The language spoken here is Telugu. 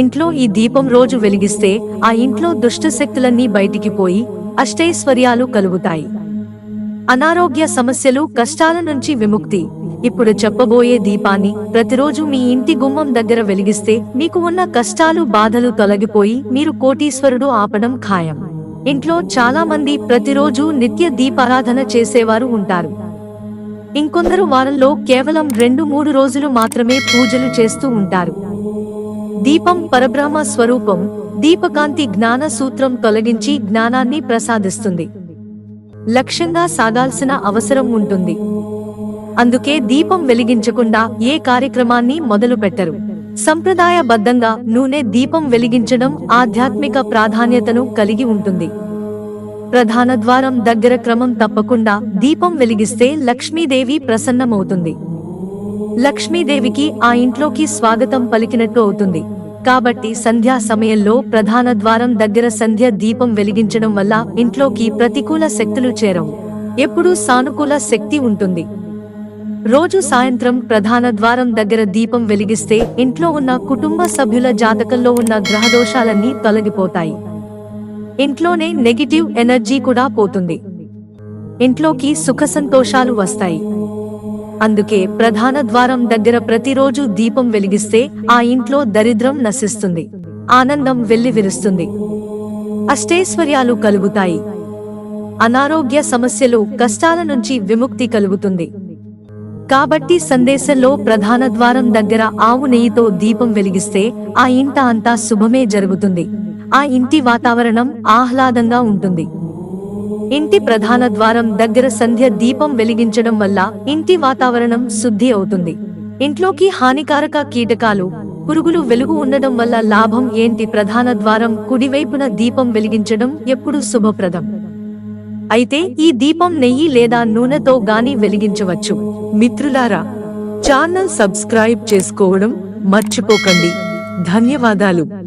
ఇంట్లో ఈ దీపం రోజు వెలిగిస్తే ఆ ఇంట్లో దుష్టశక్తులన్నీ బయటికి పోయి అష్టైశ్వర్యాలు కలుగుతాయి. అనారోగ్య సమస్యలు కష్టాల నుంచి విముక్తి. ఇప్పుడు చెప్పబోయే దీపాన్ని ప్రతిరోజు మీ ఇంటి గుమ్మం దగ్గర వెలిగిస్తే మీకు ఉన్న కష్టాలు బాధలు తొలగిపోయి మీరు కోటీశ్వరుడు ఆపడం ఖాయం. ఇంట్లో చాలా మంది ప్రతిరోజు నిత్య దీపారాధన చేసేవారు ఉంటారు. ఇంకొందరు వారంలో కేవలం రెండు మూడు రోజులు మాత్రమే పూజలు చేస్తూ ఉంటారు. దీపం పరబ్రహ్మ స్వరూపం దీపకాంతి జ్ఞాన సూత్రం తొలగించి జ్ఞానాన్ని ప్రసాదిస్తుంది. లక్ష్యంగా సాగాల్సిన అవసరం ఉంటుంది. అందుకే దీపం వెలిగించకుండా ఏ కార్యక్రమాన్ని మొదలు పెట్టరు. సంప్రదాయబద్ధంగా నూనె దీపం వెలిగించడం ఆధ్యాత్మిక ప్రాధాన్యతను కలిగి ఉంటుంది. ప్రధాన ద్వారం దగ్గర క్రమం తప్పకుండా దీపం వెలిగిస్తే లక్ష్మీదేవి ప్రసన్నమవుతుంది. లక్ష్మీదేవికి ఆ ఇంట్లోకి స్వాగతం పలికినట్టు అవుతుంది. కాబట్టి సంధ్యా సమయంలో ప్రధాన ద్వారం దగ్గర సంధ్య దీపం వెలిగించడం వల్ల ఇంట్లోకి ప్రతికూల శక్తులు చేరవు. ఎప్పుడూ సానుకూల శక్తి ఉంటుంది. రోజు సాయంత్రం ప్రధాన ద్వారం దగ్గర దీపం వెలిగిస్తే ఇంట్లో ఉన్న కుటుంబ సభ్యుల జాతకంలో ఉన్న గ్రహదోషాలన్నీ తొలగిపోతాయి. ఇంట్లోనే నెగిటివ్ ఎనర్జీ కూడా పోతుంది. ఇంట్లోకి సుఖ సంతోషాలు వస్తాయి. అందుకే ప్రధాన ద్వారం దగ్గర ప్రతిరోజు దీపం వెలిగిస్తే ఆ ఇంట్లో దరిద్రం నశిస్తుంది ఆనందం వెల్లివిరుస్తుంది. అష్టైశ్వర్యాలు కలుగుతాయి. అనారోగ్య సమస్యలు కష్టాల నుంచి విముక్తి కలుగుతుంది. కాబట్టి సందేశంలో ప్రధాన ద్వారం దగ్గర ఆవు నెయ్యితో దీపం వెలిగిస్తే ఆ ఇంట అంతా శుభమే జరుగుతుంది. ఆ ఇంటి వాతావరణం ఆహ్లాదంగా ఉంటుంది. ఇంటి ప్రధాన ద్వారం దగ్గర సంధ్య దీపం వెలిగించడం వల్ల ఇంటి వాతావరణం శుద్ధి అవుతుంది. ఇంట్లోకి హానికారక కీటకాలు పురుగులు వెలుగు ఉండడం వల్ల లాభం ఏంటి? ప్రధాన ద్వారం కుడివైపున దీపం వెలిగించడం ఎప్పుడు శుభప్రదం? అయితే ఈ దీపం నెయ్యి లేదా నూనెతో గాని వెలిగించవచ్చు. మిత్రులారా ఛానల్ సబ్స్క్రైబ్ చేసుకోవడం మర్చిపోకండి. ధన్యవాదాలు.